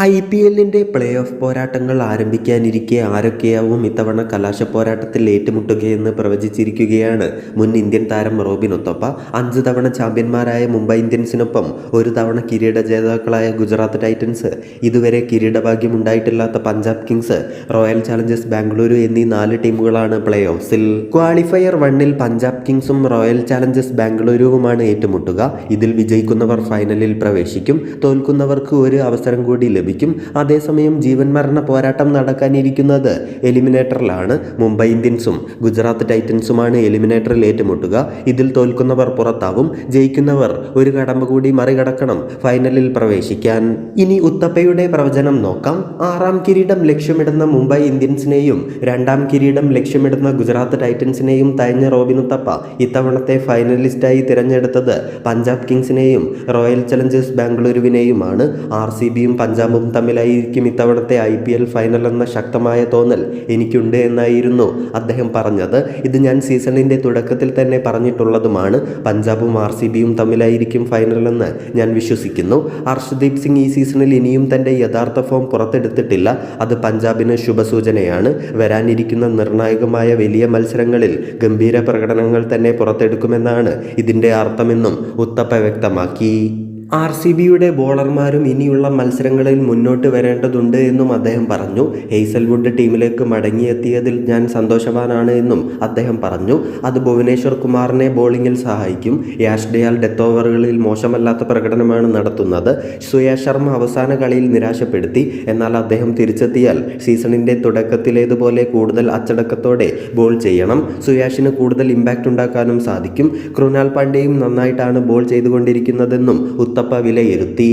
I P എല്ലിന്റെ play off പോരാട്ടങ്ങൾ ആരംഭിക്കാനിരിക്കെ ആരൊക്കെയാവും ഇത്തവണ കലാശ പോരാട്ടത്തിൽ ഏറ്റുമുട്ടുകയെന്ന് പ്രവചിച്ചിരിക്കുകയാണ് മുൻ ഇന്ത്യൻ താരം റോബിൻ ഒത്തപ്പ. അഞ്ച് തവണ ചാമ്പ്യന്മാരായ മുംബൈ ഇന്ത്യൻസിനൊപ്പം ഒരു തവണ കിരീട ജേതാക്കളായ ഗുജറാത്ത് ടൈറ്റൻസ് ഇതുവരെ കിരീടഭാഗ്യം ഉണ്ടായിട്ടില്ലാത്ത Punjab kings royal challengers Bengaluru എന്നീ നാല് ടീമുകളാണ് പ്ലേ ഓഫ്സിൽ ക്വാളിഫയർ വണ്ണിൽ പഞ്ചാബ് കിങ്സും റോയൽ ചാലഞ്ചേഴ്സ് ബാംഗ്ലൂരുവുമാണ് ഏറ്റുമുട്ടുക. ഇതിൽ വിജയിക്കുന്നവർ ഫൈനലിൽ പ്രവേശിക്കും. തോൽക്കുന്നവർക്ക് ഒരു അവസരം കൂടി ലഭിക്കും. അതേസമയം ജീവൻ മരണ പോരാട്ടം നടക്കാനിരിക്കുന്നത് എലിമിനേറ്ററിലാണ്. മുംബൈ ഇന്ത്യൻസും ഗുജറാത്ത് ടൈറ്റൻസുമാണ് എലിമിനേറ്ററിൽ ഏറ്റുമുട്ടുക. ഇതിൽ തോൽക്കുന്നവർ പുറത്താവും. ജയിക്കുന്നവർ ഒരു കടമ്പ കൂടി മറികടക്കണം. ഫൈനലിൽ പ്രവേശിക്കാൻ. ഇനി ഉത്തപ്പയുടെ പ്രവചനം നോക്കാം. ആറാം കിരീടം ലക്ഷ്യമിടുന്ന മുംബൈ ഇന്ത്യൻസിനെയും രണ്ടാം കിരീടം ലക്ഷ്യമിടുന്ന ഗുജറാത്ത് ടൈറ്റൻസിനെയും തഴഞ്ഞ റോബിൻ ഉത്തപ്പ ഇത്തവണത്തെ ഫൈനലിസ്റ്റായി തിരഞ്ഞെടുത്തത് പഞ്ചാബ് കിങ്സിനെയും റോയൽ ചലഞ്ചേഴ്സ് ബാംഗ്ലൂരുവിനെയുമാണ്. ആർ സി ബിയും പഞ്ചാബും തമ്മിലായിരിക്കും ഇത്തവണത്തെ ഐ പി എൽ ഫൈനൽ എന്ന ശക്തമായ തോന്നൽ എനിക്കുണ്ട് എന്നായിരുന്നു അദ്ദേഹം പറഞ്ഞത്. ഇത് ഞാൻ സീസണിന്റെ തുടക്കത്തിൽ തന്നെ പറഞ്ഞിട്ടുള്ളതുമാണ്. പഞ്ചാബും ആർ സി ബിയും തമ്മിലായിരിക്കും ഫൈനലെന്ന് ഞാൻ വിശ്വസിക്കുന്നു. ഹർഷദീപ് സിംഗ് ഈ സീസണിൽ ഇനിയും തന്റെ യഥാർത്ഥ ഫോം പുറത്തെടുത്തിട്ടില്ല. അത് പഞ്ചാബിന് ശുഭസൂചനയാണ്. വരാനിരിക്കുന്ന നിർണായകമായ വലിയ മത്സരങ്ങളിൽ ഗംഭീര പ്രകടനങ്ങൾ തന്നെ പുറത്തെടുക്കുമെന്നാണ് ഇതിന്റെ അർത്ഥമെന്നും ഉത്തപ്പ വ്യക്തമാക്കി. ആർ സി ബിയുടെ ബോളർമാരും ഇനിയുള്ള മത്സരങ്ങളിൽ മുന്നോട്ട് വരേണ്ടതുണ്ട് എന്നും അദ്ദേഹം പറഞ്ഞു. ഹെയ്സൽവുഡ് ടീമിലേക്ക് മടങ്ങിയെത്തിയതിൽ ഞാൻ സന്തോഷവാനാണ് എന്നും അദ്ദേഹം പറഞ്ഞു. അത് ഭുവനേശ്വർ കുമാറിനെ ബോളിങ്ങിൽ സഹായിക്കും. യാഷ് ഡയാൽ ഡെത്ത് ഓവറുകളിൽ മോശമല്ലാത്ത പ്രകടനമാണ് നടത്തുന്നത്. സുയാഷ് ശർമ്മ അവസാന കളിയിൽ നിരാശപ്പെടുത്തി. എന്നാൽ അദ്ദേഹം തിരിച്ചെത്തിയാൽ സീസണിന്റെ തുടക്കത്തിലേതുപോലെ കൂടുതൽ അച്ചടക്കത്തോടെ ബോൾ ചെയ്യണം. സുയാഷിന് കൂടുതൽ ഇമ്പാക്റ്റ് ഉണ്ടാക്കാനും സാധിക്കും. ക്രുനാൽ പാണ്ഡ്യയും നന്നായിട്ടാണ് ബോൾ ചെയ്തുകൊണ്ടിരിക്കുന്നതെന്നും ഉത്തപ്പ വിലയിരുത്തി